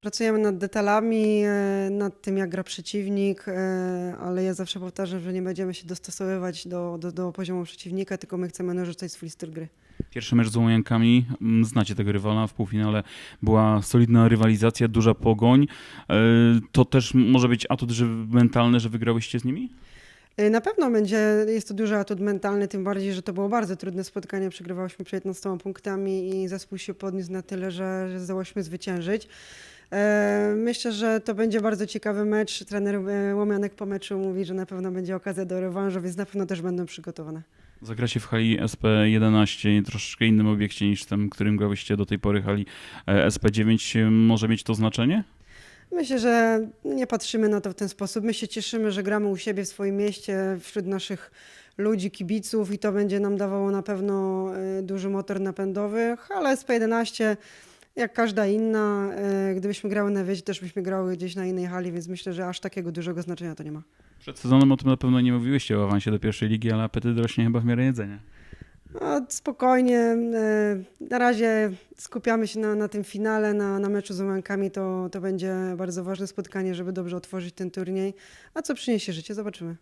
pracujemy nad detalami, e, nad tym, jak gra przeciwnik, e, ale ja zawsze powtarzam, że nie będziemy się dostosowywać do, do, do poziomu przeciwnika, tylko my chcemy narzucać swój styl gry. Pierwszy mecz z Łomiankami, mm, znacie tego rywala, w półfinale była solidna rywalizacja, duża pogoń. E, To też może być atut że mentalny, że wygrałyście z nimi? Na pewno będzie, jest to duży atut mentalny, tym bardziej, że to było bardzo trudne spotkanie. Przegrywałyśmy przed 15 punktami i zespół się podniósł na tyle, że, że zdołaśmy zwyciężyć. E, Myślę, że to będzie bardzo ciekawy mecz. Trener e, Łomianek po meczu mówi, że na pewno będzie okazja do rewanżu, więc na pewno też będą przygotowane. Zagracie w hali SP11, troszeczkę innym obiekcie niż tym, którym grałyście do tej pory hali e, SP9. Może mieć to znaczenie? Myślę, że nie patrzymy na to w ten sposób. My się cieszymy, że gramy u siebie w swoim mieście, wśród naszych ludzi, kibiców i to będzie nam dawało na pewno duży motor napędowy, ale SP11 jak każda inna, e, gdybyśmy grały na wieś, też byśmy grały gdzieś na innej hali, więc myślę, że aż takiego dużego znaczenia to nie ma. Przed sezonem o tym na pewno nie mówiłyście o awansie do pierwszej ligi, ale apetyt rośnie chyba w miarę jedzenia. No, spokojnie, e, na razie skupiamy się na, na tym finale, na, na meczu z Łamankami, to, to będzie bardzo ważne spotkanie, żeby dobrze otworzyć ten turniej, a co przyniesie życie, zobaczymy.